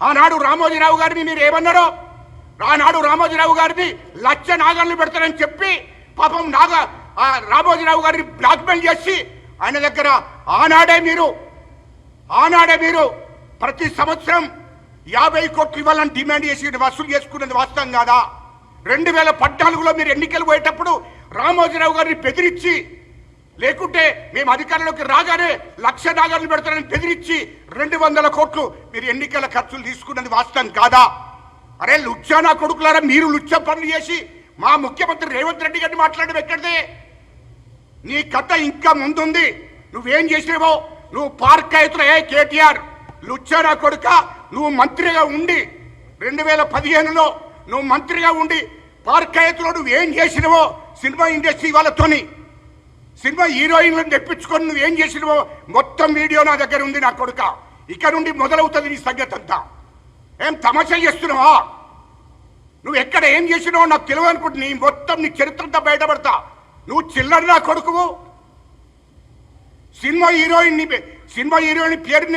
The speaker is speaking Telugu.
ఆనాడు రామోజీరావు గారిని మీరు ఏమన్నారో? ఆనాడు రామోజీరావు గారిని లచ్చ నాగర్లు పెడతారని చెప్పి పాపం నాగ రామోజీరావు గారిని బ్లాక్మెయిల్ చేసి ఆయన దగ్గర ఆనాడే మీరు ఆనాడే మీరు ప్రతి సంవత్సరం యాభై కోట్లు ఇవ్వాలని డిమాండ్ చేసి వసూలు చేసుకునేది వాస్తవం కాదా? రెండు వేల పద్నాలుగులో మీరు ఎన్నికలు పోయేటప్పుడు రామోజీరావు గారిని బెదిరించి లేకుంటే మేము అధికారంలోకి రాగానే లక్ష నాగర్లు పెడతారని బెదిరించి రెండు వందల కోట్లు మీరు ఎన్నికల ఖర్చులు తీసుకున్నది వాస్తవం కాదా? అరే లుచ్చా నా కొడుకులారా మీరు లుచ్చ పనులు చేసి మా ముఖ్యమంత్రి రేవంత్ రెడ్డి గారిని మాట్లాడడం ఎక్కడిదే? నీ కథ ఇంకా ముందుంది. నువ్వేం చేసినావో? నువ్వు పార్క్ అవుతున్నా ఏ కేటీఆర్? లుచ్చానా కొడుక నువ్వు మంత్రిగా ఉండి రెండు వేల పదిహేనులో నువ్వు మంత్రిగా ఉండి పార్క్ అవుతులో నువ్వేం చేసినవో సినిమా ఇండస్ట్రీ వాళ్ళతోని? సినిమా హీరోయిన్లను తెప్పించుకొని నువ్వేం చేసినవో మొత్తం వీడియో నా దగ్గర ఉంది నా కొడుక. ఇక్కడ నుండి మొదలవుతుంది నీ సంగతి అంతా. ఏం తమాషా చేస్తున్నావా? నువ్వు ఎక్కడ ఏం చేసినావో నాకు తెలియదు అనుకుంటు నీ మొత్తం నీ చరిత్రంతా బయటపడతా. నువ్వు చిల్లర నా కొడుకువు. సినిమా హీరోయిన్ సినిమా హీరోయిన్ పేరుని